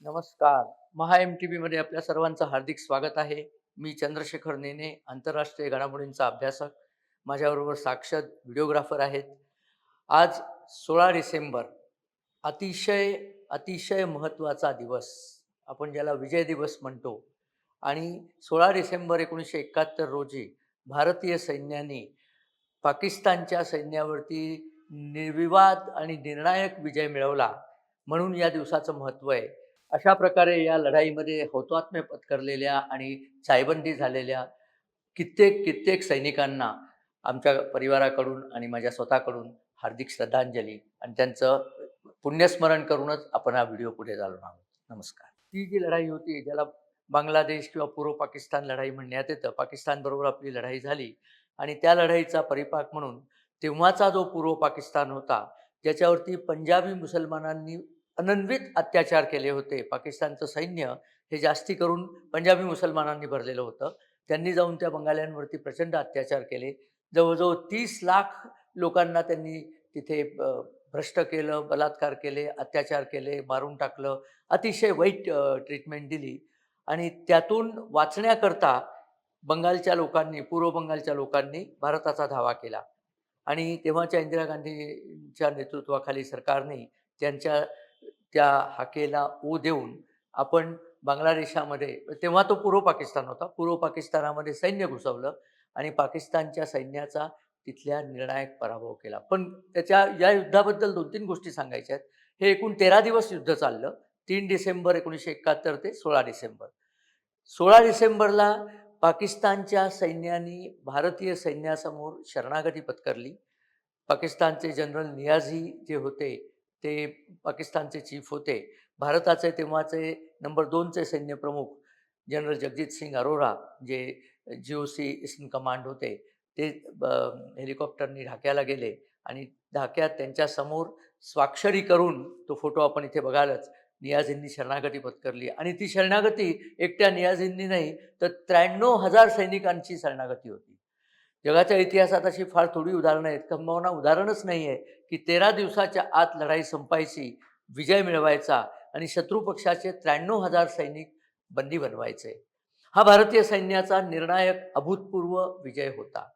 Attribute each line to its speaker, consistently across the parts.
Speaker 1: नमस्कार. महा M T व्हीमध्ये आपल्या सर्वांचं हार्दिक स्वागत आहे. मी चंद्रशेखर नेने आंतरराष्ट्रीय घडामोडींचा अभ्यासक. माझ्याबरोबर साक्षात व्हिडिओग्राफर आहेत. आज सोळा डिसेंबर अतिशय अतिशय महत्त्वाचा दिवस. आपण ज्याला विजय दिवस म्हणतो. आणि सोळा डिसेंबर एकोणीसशे एकाहत्तर रोजी भारतीय सैन्याने पाकिस्तानच्या सैन्यावरती निर्विवाद आणि निर्णायक विजय मिळवला. म्हणून या दिवसाचं महत्त्व आहे. अशा प्रकारे या लढाईमध्ये हौतात्म्य पत्करलेल्या आणि छायबंदी झालेल्या कित्येक कित्येक सैनिकांना आमच्या परिवाराकडून आणि माझ्या स्वतःकडून हार्दिक श्रद्धांजली आणि त्यांचं पुण्यस्मरण करूनच आपण हा व्हिडिओ पुढे चालून आहोत. नमस्कार. ती जी लढाई होती ज्याला बांगलादेश किंवा पूर्व पाकिस्तान लढाई म्हणण्यात येतं पाकिस्तानबरोबर आपली लढाई झाली आणि त्या लढाईचा परिपाक म्हणून तेव्हाचा जो पूर्व पाकिस्तान होता ज्याच्यावरती पंजाबी मुसलमानांनी अनन्वित अत्याचार केले होते. पाकिस्तानचं सैन्य हे जास्ती करून पंजाबी मुसलमानांनी भरलेलं होतं. त्यांनी जाऊन त्या बंगाल्यांवरती प्रचंड अत्याचार केले. जवळजवळ तीस लाख लोकांना त्यांनी तिथे भ्रष्ट केलं बलात्कार केले अत्याचार केले मारून टाकलं. अतिशय वाईट ट्रीटमेंट दिली. आणि त्यातून वाचण्याकरता बंगालच्या लोकांनी पूर्व बंगालच्या लोकांनी भारताचा धावा केला. आणि तेव्हाच्या इंदिरा गांधीच्या नेतृत्वाखाली सरकारने त्यांच्या त्या हाकेला ओ देऊन आपण बांगलादेशामध्ये तेव्हा तो पूर्व पाकिस्तान होता. पूर्व पाकिस्तानामध्ये सैन्य घुसवलं आणि पाकिस्तानच्या सैन्याचा तिथल्या निर्णायक पराभव केला. पण त्याच्या या युद्धाबद्दल दोन तीन गोष्टी सांगायच्या आहेत. हे एकूण तेरा दिवस युद्ध चाललं. तीन डिसेंबर एकोणीसशे एकाहत्तर ते सोळा डिसेंबर. सोळा डिसेंबरला पाकिस्तानच्या सैन्याने भारतीय सैन्यासमोर शरणागती पत्करली. पाकिस्तानचे जनरल नियाझी जे होते ते पाकिस्तानचे चीफ होते. भारताचे तेव्हाचे नंबर दोनचे सैन्यप्रमुख जनरल जगजित सिंग अरोरा जे G O C eastern command होते ते ब- हेलिकॉप्टरनी ढाक्याला गेले आणि ढाक्यात त्यांच्यासमोर स्वाक्षरी करून तो फोटो आपण इथे बघालच नियाझींनी शरणागती पत्करली. आणि ती शरणागती एकट्या नियाझींनी नाही तर त्र्याण्णव हजार सैनिकांची शरणागती होती. जगाच्या इतिहासात अशी फार थोडी उदाहरणं आहेत. किंबहुना उदाहरणच नाही आहे की तेरा दिवसाच्या आत लढाई संपायची विजय मिळवायचा आणि शत्रू पक्षाचे त्र्याण्णव हजार सैनिक बंदी बनवायचे. हा भारतीय सैन्याचा निर्णायक अभूतपूर्व विजय होता.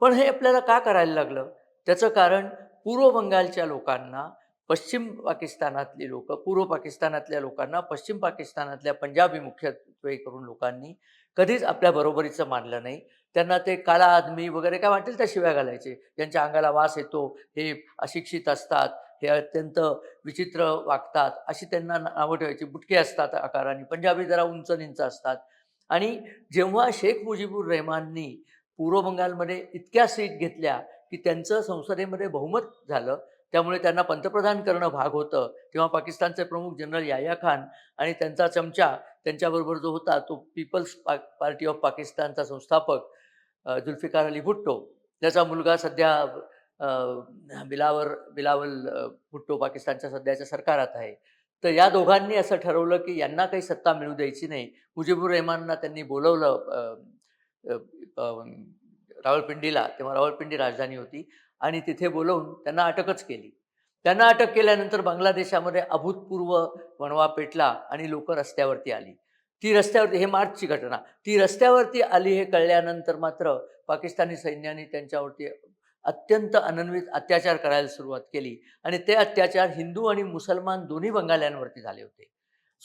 Speaker 1: पण हे आपल्याला का करायला लागलं? त्याचं कारण पूर्व बंगालच्या लोकांना पश्चिम पाकिस्तानातली लोक पूर्व पाकिस्तानातल्या लोकांना पश्चिम पाकिस्तानातल्या पंजाबी मुख्यत्वे करून लोकांनी कधीच आपल्या बरोबरीचं मानलं नाही. त्यांना ते काळा आदमी वगैरे काय वाटेल त्या शिव्या घालायचे. ज्यांच्या अंगाला वास येतो हे अशिक्षित असतात हे अत्यंत विचित्र वागतात अशी त्यांना नावं ठेवायची. बुटके असतात आकाराने पंजाबी जरा उंच निंच असतात. आणि जेव्हा शेख मुजीबुर रेहमाननी पूर्व बंगालमध्ये इतक्या सीट घेतल्या की त्यांचं संसदेमध्ये बहुमत झालं त्यामुळे त्यांना पंतप्रधान करणं भाग होतं. तेव्हा पाकिस्तानचे प्रमुख जनरल याया खान आणि त्यांचा चमचा त्यांच्याबरोबर जो होता तो पीपल्स पा पार्टी ऑफ पाकिस्तानचा संस्थापक जुल्फिकार अली भुट्टो. त्याचा मुलगा सध्या बिलावर बिलावल भुट्टो पाकिस्तानच्या सध्याच्या सरकारात आहे. तर या दोघांनी असं ठरवलं की यांना काही सत्ता मिळू द्यायची नाही. मुजीबुर रहमानना त्यांनी बोलवलं रावळपिंडीला. तेव्हा रावळपिंडी राजधानी होती. आणि तिथे बोलवून त्यांना अटकच केली. त्यांना अटक केल्यानंतर बांगलादेशामध्ये अभूतपूर्व वणवा पेटला आणि लोक रस्त्यावरती आली. ती रस्त्यावरती हे मार्चची घटना. ती रस्त्यावरती आली हे कळल्यानंतर मात्र पाकिस्तानी सैन्याने त्यांच्यावरती अत्यंत अनन्वित अत्याचार करायला सुरुवात केली आणि ते अत्याचार हिंदू आणि मुसलमान दोन्ही बंगाल्यांवरती झाले होते.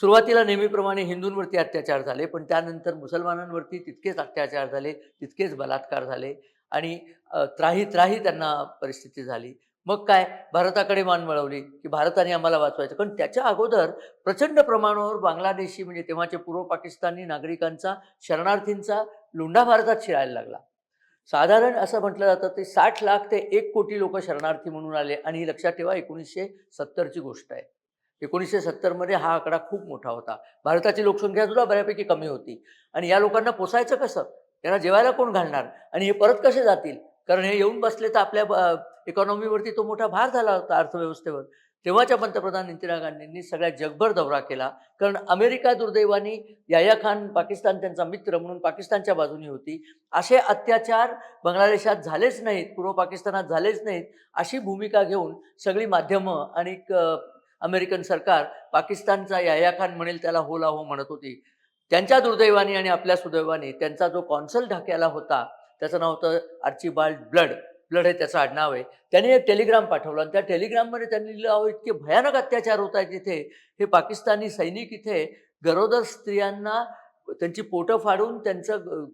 Speaker 1: सुरुवातीला नेहमीप्रमाणे हिंदूंवरती अत्याचार झाले पण त्यानंतर मुसलमानांवरती तितकेच अत्याचार झाले तितकेच बलात्कार झाले. आणि त्राही त्राही त्यांना परिस्थिती झाली. मग काय? भारताकडे मान वळवली की भारताने आम्हाला वाचवायचं. कारण त्याच्या अगोदर प्रचंड प्रमाणावर बांगलादेशी म्हणजे तेव्हाचे पूर्व पाकिस्तानी नागरिकांचा शरणार्थींचा लोंढा भारतात शिरायला लागला. साधारण असं म्हटलं जातं ते साठ लाख ते एक कोटी लोक शरणार्थी म्हणून आले आणि ही लक्षात ठेवा एकोणीसशे सत्तरची गोष्ट आहे. एकोणीसशे सत्तरमध्ये हा आकडा खूप मोठा होता. भारताची लोकसंख्या सुद्धा बऱ्यापैकी कमी होती. आणि या लोकांना पोसायचं कसं? त्यांना जेवायला कोण घालणार? आणि हे परत कसे जातील? कारण हे येऊन बसले तर आपल्या इकॉनॉमीवरती तो मोठा भार झाला होता अर्थव्यवस्थेवर. तेव्हाच्या पंतप्रधान इंदिरा गांधींनी सगळ्या जगभर दौरा केला. कारण अमेरिका दुर्दैवाने याया खान पाकिस्तान त्यांचा मित्र म्हणून पाकिस्तानच्या बाजूनी होती. असे अत्याचार बांगलादेशात झालेच नाहीत पूर्व पाकिस्तानात झालेच नाहीत अशी भूमिका घेऊन सगळी माध्यमं आणि अमेरिकन सरकार पाकिस्तानचा याया खान म्हणेल त्याला हो ला हो म्हणत होती. त्यांच्या दुर्दैवाने आणि आपल्या सुदैवाने त्यांचा जो कॉन्सल ढाक्याला होता त्याचं नाव होतं आर्चिबाल्ड ब्लड. ब्लड हे त्याचं आडनाव आहे. त्याने एक टेलिग्राम पाठवलं आणि त्या टेलिग्राममध्ये त्यांनी लिहिलं अहो इतके भयानक अत्याचार होत आहेत इथे. हे पाकिस्तानी सैनिक इथे गरोदर स्त्रियांना त्यांची पोटं फाडून त्यांचं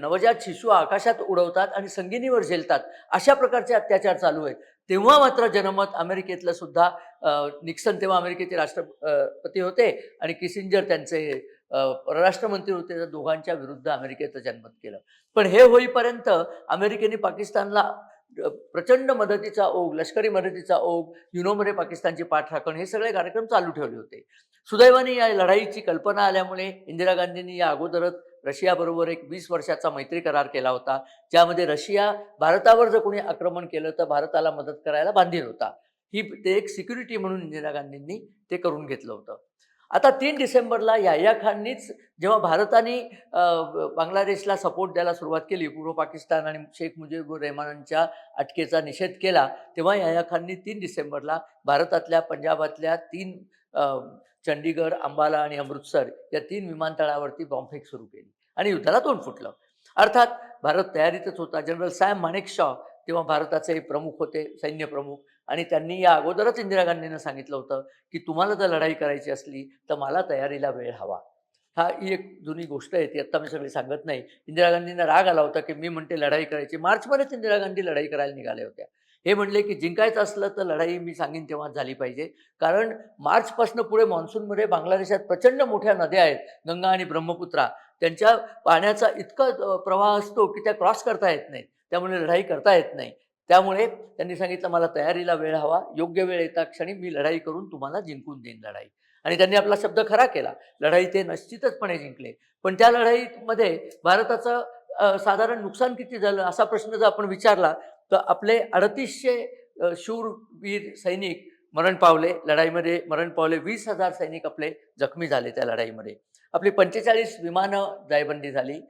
Speaker 1: नवजात शिशु आकाशात उडवतात आणि संगिनीवर झेलतात. अशा प्रकारचे अत्याचार चालू आहेत. तेव्हा मात्र जनमत अमेरिकेतलं सुद्धा निक्सन तेव्हा अमेरिकेचे राष्ट्रपती होते आणि किसिंजर त्यांचे परराष्ट्रमंत्री होते त्या दोघांच्या विरुद्ध अमेरिकेचं जनमत केलं. पण हे होईपर्यंत अमेरिकेने पाकिस्तानला प्रचंड मदतीचा ओघ लष्करी मदतीचा ओघ युनोमध्ये पाकिस्तानची पाठ राखण हे सगळे कार्यक्रम चालू ठेवले होते. सुदैवाने या लढाईची कल्पना आल्यामुळे इंदिरा गांधींनी या अगोदरच रशियाबरोबर एक वीस वर्षाचा मैत्री करार केला होता. ज्यामध्ये रशिया भारतावर जर कोणी आक्रमण केलं तर भारताला मदत करायला बांधील होता. ही ते एक सिक्युरिटी म्हणून इंदिरा गांधींनी ते करून घेतलं होतं. आता तीन डिसेंबरला याह्या खाननीच जेव्हा भारताने बांगलादेशला सपोर्ट द्यायला सुरुवात केली पूर्व पाकिस्तान आणि शेख मुजीबुर रेहमानांच्या अटकेचा निषेध केला तेव्हा याह्या खाननी तीन डिसेंबरला भारतातल्या पंजाबातल्या तीन अं, चंडीगड अंबाला आणि अमृतसर या तीन विमानतळावरती बॉम्बफेक सुरू केली आणि युद्धाला तोंड फुटलं. अर्थात भारत तयारीतच होता. जनरल सॅम माणेकशॉ तेव्हा भारताचे प्रमुख होते सैन्य प्रमुख. आणि त्यांनी या अगोदरच इंदिरा गांधींना सांगितलं होतं की तुम्हाला जर लढाई करायची असली तर मला तयारीला वेळ हवा. हा ही एक जुनी गोष्ट आहे ती आत्ता मी सगळी सांगत नाही. इंदिरा गांधींना राग आला होता की मी म्हणते लढाई करायची. मार्चमध्येच इंदिरा गांधी लढाई करायला निघाल्या होत्या हे म्हणले की जिंकायचं असलं तर लढाई मी सांगेन तेव्हा झाली पाहिजे. कारण मार्चपासून पुढे मान्सूनमध्ये बांगलादेशात प्रचंड मोठ्या नद्या आहेत गंगा आणि ब्रह्मपुत्रा. त्यांच्या पाण्याचा इतका प्रवाह असतो की त्या क्रॉस करता येत नाही त्यामुळे लढाई करता येत नाही. त्यामुळे त्यांनी सांगितलं मला तयारीला वेळ हवा योग्य वेळ येता क्षणी मी लढाई करून तुम्हाला जिंकून देईन लढाई. आणि त्यांनी आपला शब्द खरा केला. लढाई ते निश्चितचपणे जिंकले. पण त्या लढाईमध्ये भारताचं साधारण नुकसान किती झालं असा प्रश्न जर आपण विचारला तर आपले अडतीसशे शूरवीर सैनिक मरण पावले. लढाईमध्ये मरण पावले. वीस हजार सैनिक आपले जखमी झाले त्या लढाईमध्ये. आपली पंचेचाळीस विमानं जायबंदी झाली.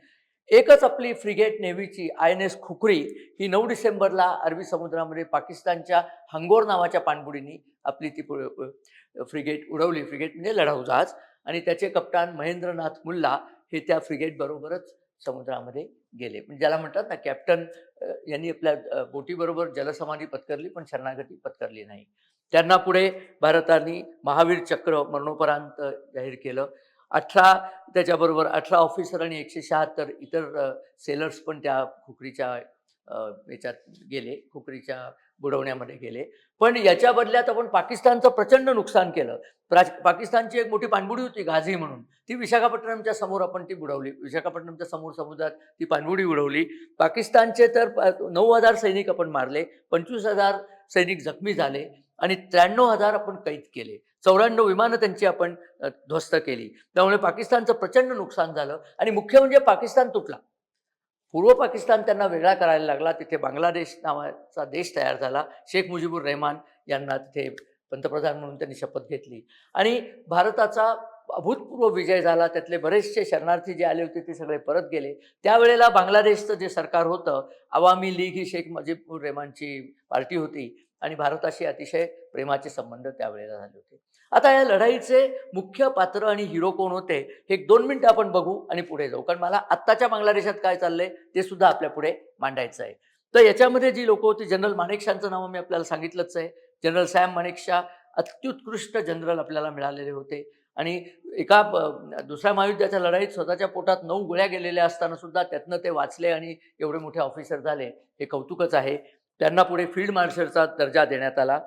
Speaker 1: एकच आपली फ्रिगेट नेव्हीची आय एन एस खुकरी ही नऊ डिसेंबरला अरबी समुद्रामध्ये पाकिस्तानच्या हंगोर नावाच्या पाणबुडीनी आपली ती फ्रिगेट उडवली. फ्रिगेट म्हणजे लढाऊ जहाज. आणि त्याचे कप्तान महेंद्रनाथ मुल्ला हे त्या फ्रिगेटबरोबरच समुद्रामध्ये गेले. म्हणजे ज्याला म्हणतात ना कॅप्टन यांनी आपल्या बोटीबरोबर जलसमाधी पत्करली पण शरणागती पत्करली नाही. त्यांना पुढे भारताने महावीर चक्र मरणोपरांत जाहीर केलं. अठरा त्याच्याबरोबर अठरा ऑफिसर आणि एकशे शहात्तर इतर सेलर्स पण त्या खुकरीच्या याच्यात गेले. खुकरीच्या बुडवण्यामध्ये गेले. पण याच्या बदल्यात आपण पाकिस्तानचं प्रचंड नुकसान केलं. प्रा- पाकिस्तानची एक मोठी पाणबुडी होती गाझी म्हणून. ती विशाखापट्टणमच्या समोर आपण ती बुडवली. विशाखापट्टणमच्या समोर समुद्रात ती पाणबुडी उडवली. पाकिस्तानचे तर नऊ हजार सैनिक आपण मारले. पंचवीस हजार सैनिक जखमी झाले आणि त्र्याण्णव हजार आपण कैद केले. चौऱ्याण्णव विमानं त्यांची आपण ध्वस्त केली. त्यामुळे पाकिस्तानचं प्रचंड नुकसान झालं आणि मुख्य म्हणजे पाकिस्तान तुटला. पूर्व पाकिस्तान त्यांना वेगळा करायला लागला. तिथे बांगलादेश नावाचा देश तयार झाला. शेख मुजीबुर रहमान यांना तिथे पंतप्रधान म्हणून त्यांनी शपथ घेतली. आणि भारताचा अभूतपूर्व विजय झाला. त्यातले बरेचसे शरणार्थी जे आले होते ते सगळे परत गेले. त्यावेळेला बांगलादेशचं जे सरकार होतं आवामी लीग ही शेख मुजीबुर रहमानची पार्टी होती आणि भारताशी अतिशय प्रेमाचे संबंध त्यावेळेला झाले होते. आता या लढाईचे मुख्य पात्र आणि हिरो कोण होते हे एक दोन मिनिटं आपण बघू आणि पुढे जाऊ. कारण मला आत्ताच्या बांगलादेशात काय चाललंय ते सुद्धा आपल्या पुढे मांडायचं आहे. तर याच्यामध्ये जी लोक होती जनरल माणेकशांचं नाव मी आपल्याला सांगितलंच आहे. जनरल सॅम माणेकशा अत्युत्कृष्ट जनरल आपल्याला मिळालेले होते. आणि एका दुसऱ्या महायुद्धाच्या लढाईत स्वतःच्या पोटात नऊ गोळ्या गेलेल्या असताना सुद्धा त्यातनं ते वाचले आणि एवढे मोठे ऑफिसर झाले. हे कौतुकच आहे. त्यांना पुढे फील्ड मार्शलचा दर्जा देण्यात आला.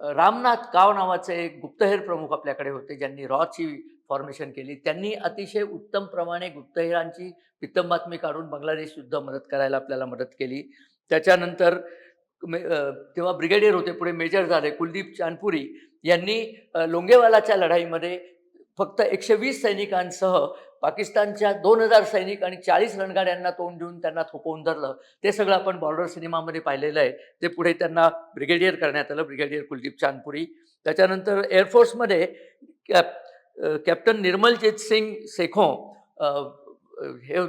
Speaker 1: रामनाथ काव नावाचे एक गुप्तहेर प्रमुख आपल्याकडे होते ज्यांनी रॉची फॉर्मेशन केली. त्यांनी अतिशय उत्तम प्रमाणे गुप्तहेरांची पित्तम बातमी काढून बांगलादेश युद्ध मदत करायला आपल्याला मदत केली. त्याच्यानंतर मे- तेव्हा ब्रिगेडियर होते पुढे मेजर झाले कुलदीप चांदपुरी यांनी लोंगेवालाच्या लढाईमध्ये फक्त एकशे वीस सैनिकांसह पाकिस्तानच्या दोन हजार सैनिक आणि चाळीस रणगाड्यांना तोंड देऊन त्यांना थोपवून धरलं. ते सगळं आपण बॉर्डर सिनेमामध्ये पाहिलेलं आहे. ते पुढे त्यांना ब्रिगेडियर करण्यात आलं ब्रिगेडियर कुलदीप चांदपुरी. त्याच्यानंतर एअरफोर्समध्ये कॅप कॅप्टन निर्मलजीत सिंग सेखो हे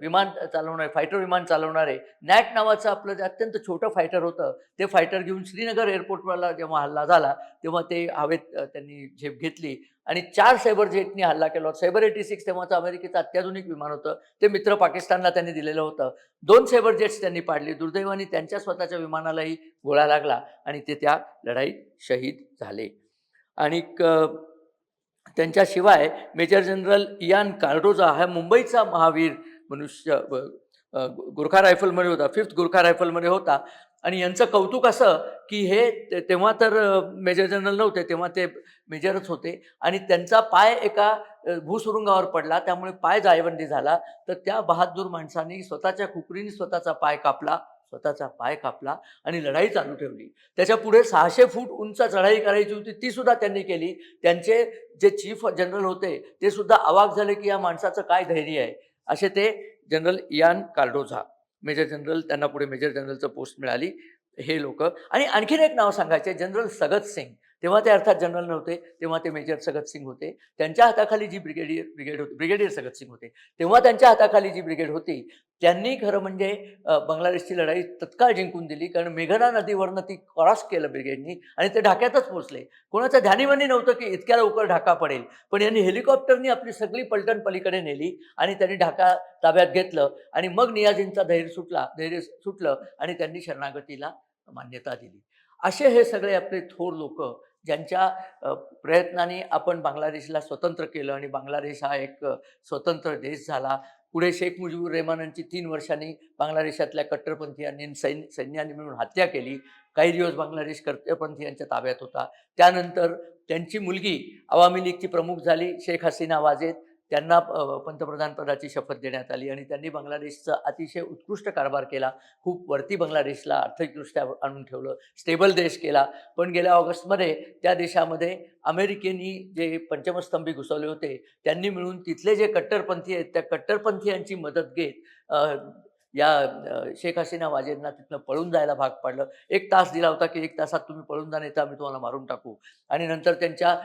Speaker 1: विमान चालवणारे फायटर विमान चालवणारे नॅट नावाचं आपलं जे अत्यंत छोटं फायटर होतं ते फायटर घेऊन श्रीनगर एअरपोर्टवरला जेव्हा हल्ला झाला तेव्हा ते हवेत त्यांनी झेप घेतली. आणि चार सायबर जेटनी हल्ला केला होता. सायबर एटी सिक्स तेव्हाचं अमेरिकेचं अत्याधुनिक विमान होतं. ते मित्र पाकिस्तानला त्यांनी दिलेलं होतं. दोन सायबर जेट्स त्यांनी पाडली. दुर्दैवाने त्यांच्या स्वतःच्या विमानालाही गोळा लागला आणि ते त्या लढाईत शहीद झाले. आणि त्यांच्याशिवाय मेजर जनरल इयान कार्डोजा हा मुंबईचा महावीर मनुष्य गुरखा रायफलमध्ये होता फिफ्थ गुरखा रायफलमध्ये होता. आणि यांचं कौतुक असं की हे ते- तेव्हा तर मेजर जनरल नव्हते तेव्हा ते मेजरच होते. आणि त्यांचा पाय एका भूसुरुंगावर पडला त्यामुळे पाय जायबंदी झाला. तर त्या बहादूर माणसांनी स्वतःच्या खुकरीने स्वतःचा पाय कापला. स्वतःचा पाय कापला आणि लढाई चालू ठेवली. त्याच्या पुढे सहाशे फूट उंच चढाई करायची होती ती सुद्धा त्यांनी केली. त्यांचे जे चीफ जनरल होते ते सुद्धा अवाक झाले की या माणसाचं काय धैर्य आहे? असे ते general Ian Cardozo major general त्यांना पुढे मेजर जनरलचं पोस्ट मिळाली. हे लोक. आणि आणखीन एक नाव सांगायचे जनरल सगत सिंग. तेव्हा ते अर्थात जनरल नव्हते तेव्हा ते मेजर सगतसिंग होते. त्यांच्या हाताखाली जी ब्रिगेडियर ब्रिगेड होती ब्रिगेडियर सगतसिंग होते. तेव्हा त्यांच्या हाताखाली जी ब्रिगेड होती त्यांनी खरं म्हणजे बांगलादेशची लढाई तत्काळ जिंकून दिली कारण मेघना नदीवरनं ती क्रॉस केलं ब्रिगेडनी आणि ते ढाक्यातच पोचले कोणाचं ध्यानीमनी नव्हतं की इतक्या लवकर ढाका पडेल. पण यांनी हेलिकॉप्टरनी आपली सगळी पलटण पलीकडे नेली आणि त्यांनी ढाका ताब्यात घेतलं आणि मग नियाजींचा धैर्य सुटला धैर्य सुटलं आणि त्यांनी शरणागतीला मान्यता दिली. असे हे सगळे आपले थोर लोक ज्यांच्या प्रयत्नाने आपण बांगलादेशला स्वतंत्र केलं आणि बांगलादेश हा एक स्वतंत्र देश झाला. पुढे शेख मुजीबुर रेहमानांची तीन वर्षांनी बांगलादेशातल्या कट्टरपंथीयांनी सैन्य सैन्याने मिळून हत्या केली. काही दिवस बांगलादेश कट्टरपंथीयांच्या ताब्यात होता. त्यानंतर त्यांची मुलगी आवामी लीगची प्रमुख झाली शेख हसीना वाजेद त्यांना अ, पंतप्रधानपदाची शपथ देण्यात आली आणि त्यांनी बांगलादेशचा अतिशय उत्कृष्ट कारभार केला. खूप वरती बांगलादेशला आर्थिकदृष्ट्या आणून ठेवलं स्टेबल देश केला. पण गेल्या ऑगस्टमध्ये त्या देशामध्ये अमेरिकेनी जे पंचमस्तंभी घुसवले होते त्यांनी मिळून तिथले जे कट्टरपंथी आहेत त्या कट्टरपंथीयांची मदत घेत या शेख हसीना वाजेंना तिथनं पळून जायला भाग पाडलं. एक तास दिला होता की एक तासात तुम्ही पळून जा नाही तर आम्ही तुम्हाला मारून टाकू. आणि नंतर त्यांच्या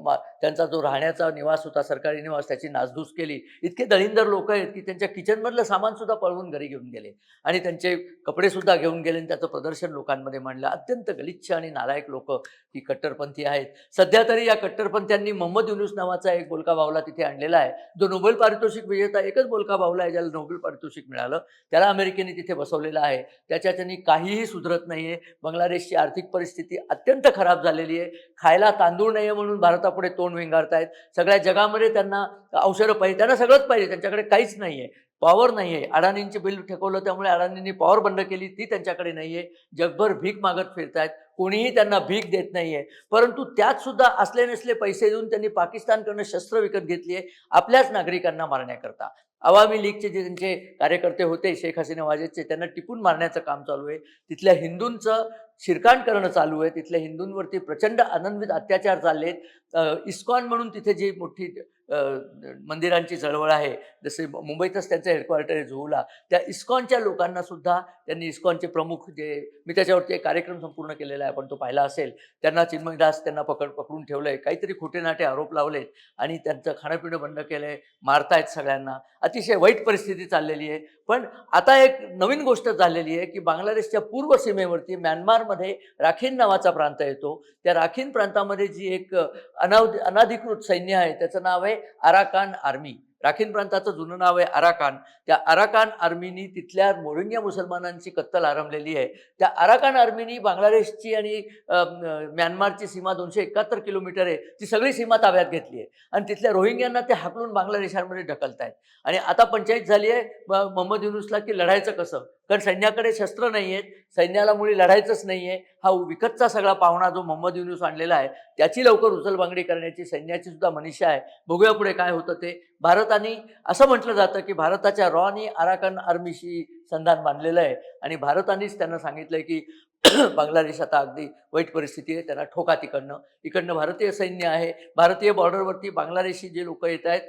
Speaker 1: मा- त्यांचा जो राहण्याचा निवास होता सरकारी निवास त्याची नासधूस केली. इतके दळिंदर लोक आहेत की त्यांच्या किचनमधलं सामानसुद्धा पळवून घरी घेऊन गेले. आणि त्यांचे कपडेसुद्धा घेऊन गेले आणि त्याचं प्रदर्शन लोकांमध्ये मांडलं. अत्यंत गलिच्छ आणि नालायक लोक ही कट्टरपंथी आहेत. सध्या तरी या कट्टरपंथ्यांनी मोहम्मद युनुस नावाचा एक बोलका बावला तिथे आणलेला आहे. जो नोबेल पारितोषिक विजेता एकच बोलका बावला आहे ज्याला नोबेल पारितोषिक मिळालं. त्याला अमेरिकेने तिथे बसवलेलं आहे. त्याच्या त्यांनी काहीही सुधरत नाही आहे बांगलादेशची आर्थिक परिस्थिती अत्यंत खराब झालेली आहे. खायला तांदूळ नाही आहे म्हणून भारतापुढे तोंड विंगारतायत. सगळ्या जगामध्ये त्यांना औषधं पाहिजे. त्यांना सगळंच पाहिजे. त्यांच्याकडे काहीच नाही आहे पॉवर नाही आहे अडाणींची बिल ठेकवलं त्यामुळे अडाणींनी पॉवर बंद केली ती त्यांच्याकडे नाही आहे जगभर भीक मागत फिरतायत. कोणीही त्यांना भीक देत नाही आहे परंतु त्यात सुद्धा असले नसले पैसे देऊन त्यांनी पाकिस्तानकडनं शस्त्र विकत घेतली आहे. आपल्याच नागरिकांना मारण्याकरता. आवामी लीगचे जे त्यांचे कार्यकर्ते होते शेख हसीना वाजेदचे त्यांना टिपून मारण्याचं काम चालू आहे. तिथल्या हिंदूंचं शिरकाण करणं चालू आहे. तिथल्या हिंदूंवरती प्रचंड आनंदित अत्याचार चालले आहेत इस्कॉन म्हणून तिथे जी मोठी मंदिरांची चळवळ आहे. जसे मुंबईतच त्यांचं हेडक्वार्टर आहे जुहूला. त्या इस्कॉनच्या लोकांना सुद्धा त्यांनी इस्कॉनचे प्रमुख जे मी त्याच्यावरती एक कार्यक्रम संपूर्ण केलेला आहे आपण तो पाहिला असेल. त्यांना चिन्मयदास त्यांना पकड पकडून ठेवलं आहे काहीतरी खोटे नाटे आरोप लावलेत आणि त्यांचं खाणंपिणं बंद केलं आहे मारतायत सगळ्यांना. अतिशय वाईट परिस्थिती चाललेली आहे. पण आता एक नवीन गोष्ट झालेली आहे की बांगलादेशच्या पूर्व सीमेवरती म्यानमारमध्ये राखीन नावाचा प्रांत येतो. त्या राखीन प्रांतामध्ये जी एक अनाव अनाधिकृत सैन्य आहे त्याचं नाव आहे अराकान आर्मी. राखीन प्रांताचं जुनं नाव आहे अराकान. त्या अराकान आर्मीनी तिथल्या मोरिंग्या मुसलमानांची कत्तल आरंभलेली आहे. त्या अराकान आर्मीनी बांगलादेशची आणि म्यानमारची सीमा दोनशे एकाहत्तर किलोमीटर आहे. ती सगळी सीमा ताब्यात घेतली आहे. आणि तिथल्या रोहिंग्यांना ते हाकलून बांगलादेशामध्ये ढकलतायत. आणि आता पंचायत झाली आहे मोहम्मद युनुसला की लढायचं कसं? कारण सैन्याकडे शस्त्र नाही आहेत सैन्याला मुळी लढायचंच नाही आहे हा विकतचा सगळा पाहुणा जो मोहम्मद युनुस आणलेला आहे त्याची लवकर उचलबांगडी करण्याची सैन्याची सुद्धा मनीषा आहे. बघूया पुढे काय होतं ते. भारताने असं म्हटलं जातं की भारताच्या रॉनी आराकन आर्मीशी संधान बांधलेलं आहे. आणि भारतानेच त्यांना सांगितलंय की बांगलादेश आता अगदी वाईट परिस्थिती आहे त्यांना ठोका तिकडनं. इकडनं भारतीय सैन्य आहे. भारतीय बॉर्डरवरती बांगलादेशी जे लोक येत आहेत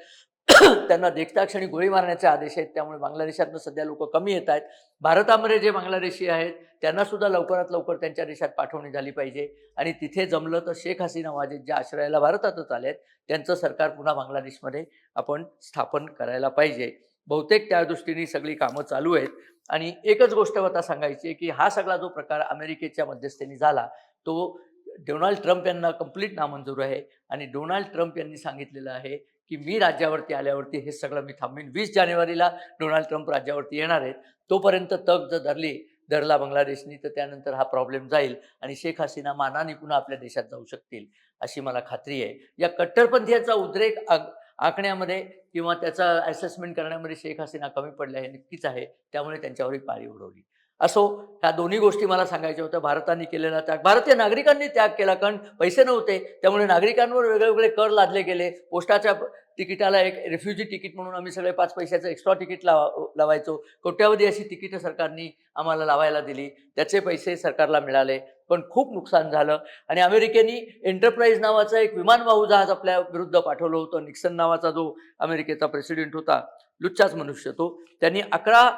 Speaker 1: त्यांना देखता क्षणी गोळी मारण्याचे आदेश आहेत. त्यामुळे बांगलादेशातनं सध्या लोक कमी येत आहेत. भारतामध्ये जे बांगलादेशी आहेत त्यांना सुद्धा लवकरात लवकर त्यांच्या देशात पाठवणी झाली पाहिजे. आणि तिथे जमलं तर शेख हसीना वाजेद ज्या आश्रयाला भारतातच आले आहेत त्यांचं सरकार पुन्हा बांगलादेशमध्ये आपण स्थापन करायला पाहिजे. बहुतेक त्या दृष्टीने सगळी कामं चालू आहेत. आणि एकच गोष्ट आता सांगायची आहे की हा सगळा जो प्रकार अमेरिकेच्या मध्यस्थीने झाला तो डोनाल्ड ट्रम्प यांना कंप्लीट नामंजूर आहे. आणि डोनाल्ड ट्रम्प यांनी सांगितलेलं आहे की मी राज्यावरती आल्यावरती हे सगळं मी थांबवीन. वीस जानेवारीला डोनाल्ड ट्रम्प राज्यावरती येणार आहेत. तोपर्यंत तग जर धरली धरला बांगलादेशनी तर त्यानंतर हा प्रॉब्लेम जाईल आणि शेख हसीना मानाने पुन्हा आपल्या देशात जाऊ शकतील अशी मला खात्री आहे. या कट्टरपंथीयाचा उद्रेक आखण्यामध्ये किंवा त्याचा असेसमेंट करण्यामध्ये शेख हसीना कमी पडल्या हे नक्कीच आहे. त्यामुळे त्यांच्यावरही पाळी उडवली. असो ह्या दोन्ही गोष्टी मला सांगायच्या होत्या. भारताने केलेला त्याग. भारतीय नागरिकांनी त्याग केला कारण पैसे नव्हते. त्यामुळे नागरिकांवर वेगळे वेगळे कर लादले गेले. पोस्टाच्या तिकिटाला एक रेफ्युजी तिकीट म्हणून आम्ही सगळे पाच पैशाचं एक्स्ट्रा तिकीट लावा लावायचो. कोट्यावधी अशी तिकीटं सरकारनी आम्हाला लावायला दिली. त्याचे पैसे सरकारला मिळाले. पण खूप नुकसान झालं. आणि अमेरिकेने एंटरप्राइज नावाचं एक विमानवाहू जहाज आपल्या विरुद्ध पाठवलं होतं. निक्सन नावाचा जो अमेरिकेचा प्रेसिडेंट होता लुच्चाच मनुष्य तो. त्यांनी अकरा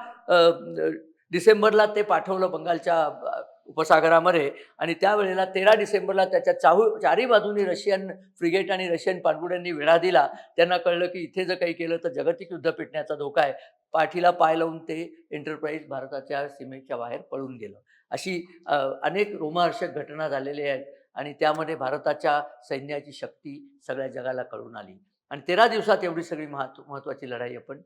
Speaker 1: डिसेंबरला ते पाठवलं बंगालच्या उपसागरामध्ये आणि त्यावेळेला तेरा डिसेंबरला त्याच्या चाहू चारी बाजूनी रशियन फ्रिगेट आणि रशियन पाणबुड्यांनी वेढा दिला. त्यांना कळलं की इथे जर काही केलं तर जागतिक युद्ध पेटण्याचा धोका आहे. पाठीला पाय लावून ते एंटरप्राइज भारताच्या सीमेच्या बाहेर पळून गेलं. अशी अनेक रोमहर्षक घटना झालेल्या आहेत आणि त्यामध्ये भारताच्या सैन्याची शक्ती सगळ्या जगाला कळून आली. आणि तेरा दिवसात एवढी सगळी महत्त्व महत्त्वाची लढाई आपण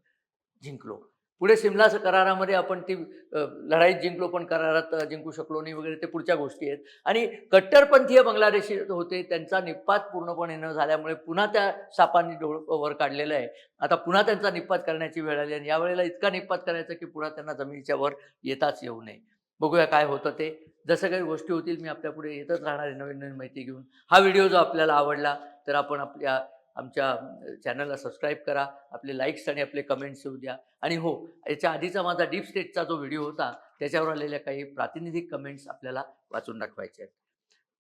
Speaker 1: जिंकलो. पुढे सिमला करारामध्ये आपण ती लढाईत जिंकलो पण करारात जिंकू शकलो नाही वगैरे ते पुढच्या गोष्टी आहेत. आणि कट्टरपंथीय बांगलादेशी होते त्यांचा निपात पूर्णपणे न झाल्यामुळे पुन्हा त्या सापांनी डोळ वर काढलेलं आहे. आता पुन्हा त्यांचा निपात करण्याची वेळ आली आणि यावेळेला इतका निपात करायचा की पुन्हा त्यांना जमिनीच्या वर येताच येऊ नये. बघूया काय होतं ते. जसं काही गोष्टी होतील मी आपल्या पुढे येतच राहणार आहे नवीन नवीन माहिती घेऊन. हा व्हिडिओ जो आपल्याला आवडला तर आपण आपल्या आमच्या चॅनलला सबस्क्राईब करा आपले लाईक्स आणि आपले कमेंट्स येऊ द्या. आणि हो याच्या आधीचा माझा डीप स्टेटचा जो व्हिडिओ होता त्याच्यावर आलेल्या काही प्रातिनिधिक कमेंट्स आपल्याला वाचून दाखवायचे आहेत.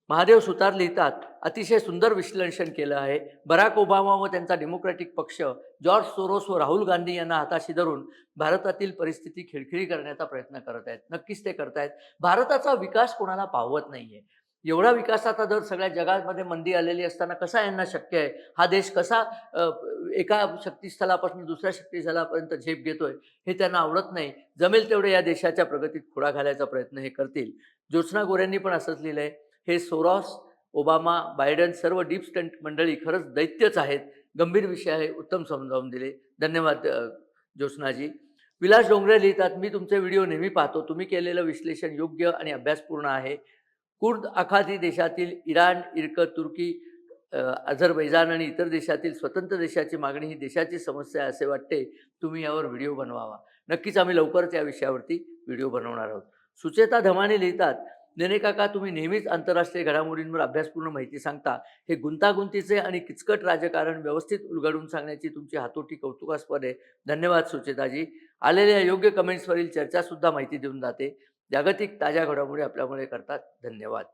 Speaker 1: महादेव सुतार लिहितात अतिशय सुंदर विश्लेषण केलं आहे. बराक ओबामा व त्यांचा डेमोक्रॅटिक पक्ष जॉर्ज सोरोस व राहुल गांधी यांना हाताशी धरून भारतातील परिस्थिती खिळखिळी करण्याचा प्रयत्न करत आहेत नक्कीच ते करतायत. भारताचा विकास कोणाला पावत नाहीये. एवढा विकासाचा दर सगळ्या जगामध्ये मंदी आलेली असताना कसा यांना शक्य आहे? हा देश कसा एका शक्तीस्थळापासून दुसऱ्या शक्तीस्थळापर्यंत झेप घेतोय हे त्यांना आवडत नाही. जमेल तेवढे या देशाच्या प्रगतीत खुडा घालायचा प्रयत्न हे करतील. ज्योत्स्ना गोऱ्यांनी पण असंच लिहिलंय हे सोरॉस ओबामा बायडन सर्व डीप स्टंट मंडळी खरंच दैत्यच आहेत. गंभीर विषय आहे उत्तम समजावून दिले. धन्यवाद ज्योत्स्नाजी. विलास डोंगरे लिहितात मी तुमचे व्हिडिओ नेहमी पाहतो. तुम्ही केलेलं विश्लेषण योग्य आणि अभ्यासपूर्ण आहे. कुर्द आखाती देशातील इराण इर्क तुर्की अझरबैजान आणि इतर देशातील स्वतंत्र देशाची मागणी ही देशाची समस्या आहे असे वाटते तुम्ही यावर व्हिडिओ बनवावा. नक्कीच आम्ही लवकरच या विषयावरती व्हिडिओ बनवणार आहोत. सुचेता धमाने लिहितात नेनेकाका तुम्ही नेहमीच आंतरराष्ट्रीय घडामोडींवर अभ्यासपूर्ण माहिती सांगता. हे गुंतागुंतीचे आणि किचकट राजकारण व्यवस्थित उलगडून सांगण्याची तुमची हातोटी कौतुकास्पद आहे. धन्यवाद सुचेताजी. आलेल्या योग्य कमेंट्सवरील चर्चासुद्धा माहिती देऊन जाते. जागतिक ताज्या घडामोडी आपल्यामुळे करतात. धन्यवाद.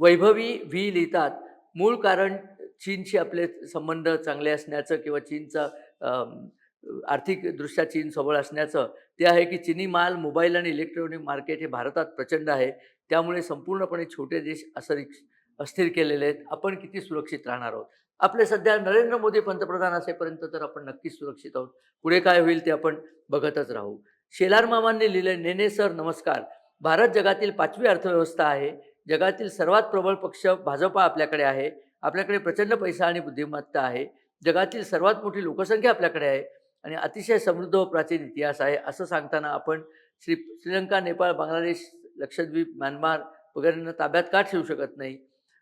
Speaker 1: वैभवी व्ही लिहितात मूळ कारण चीनशी आपले संबंध चांगले असण्याचं किंवा चीनचं आर्थिकदृष्ट्या चीन सबळ असण्याचं ते आहे की चिनी माल मोबाईल आणि इलेक्ट्रॉनिक मार्केट हे भारतात प्रचंड आहे. त्यामुळे संपूर्णपणे छोटे देश असं अस्थिर केलेले आहेत. आपण किती सुरक्षित राहणार आहोत? आपले सध्या नरेंद्र मोदी पंतप्रधान असेपर्यंत तर आपण नक्कीच सुरक्षित आहोत. पुढे काय होईल ते आपण बघतच राहू. शेलार मामांनी लिहिले नेने सर नमस्कार. भारत जगातील पाचवी अर्थव्यवस्था आहे. जगातील सर्वात प्रबळ पक्ष भाजपा आपल्याकडे आहे. आपल्याकडे प्रचंड पैसा आणि बुद्धिमत्ता आहे. जगातील सर्वात मोठी लोकसंख्या आपल्याकडे आहे. आणि अतिशय समृद्ध व प्राचीन इतिहास आहे असं सांगताना आपण श्री श्रीलंका नेपाळ बांगलादेश लक्षद्वीप म्यानमार वगैरेंना ताब्यात का ठेवू शकत नाही?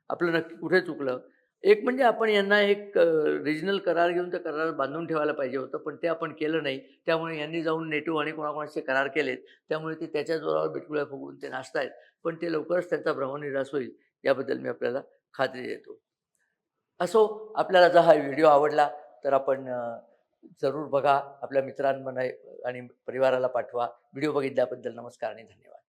Speaker 1: आपलं नक्की कुठे चुकलं? एक म्हणजे आपण यांना एक रिजनल करार घेऊन त्या करार बांधून ठेवायला पाहिजे होतं पण ते आपण केलं नाही. त्यामुळे यांनी जाऊन नेटो आणि कोणाकोणाचे करार केलेत. त्यामुळे ते त्याच्या जोरावर बिटकुळ्या फुगवून ते नाचतायत. पण ते लवकरच त्यांचा भ्रमनिरास होईल याबद्दल मी आपल्याला खात्री देतो. असो आपल्याला जर हा व्हिडिओ आवडला तर आपण जरूर बघा. आपल्या मित्रांमध्ये आणि परिवाराला पाठवा. व्हिडिओ बघितल्याबद्दल नमस्कार आणि धन्यवाद.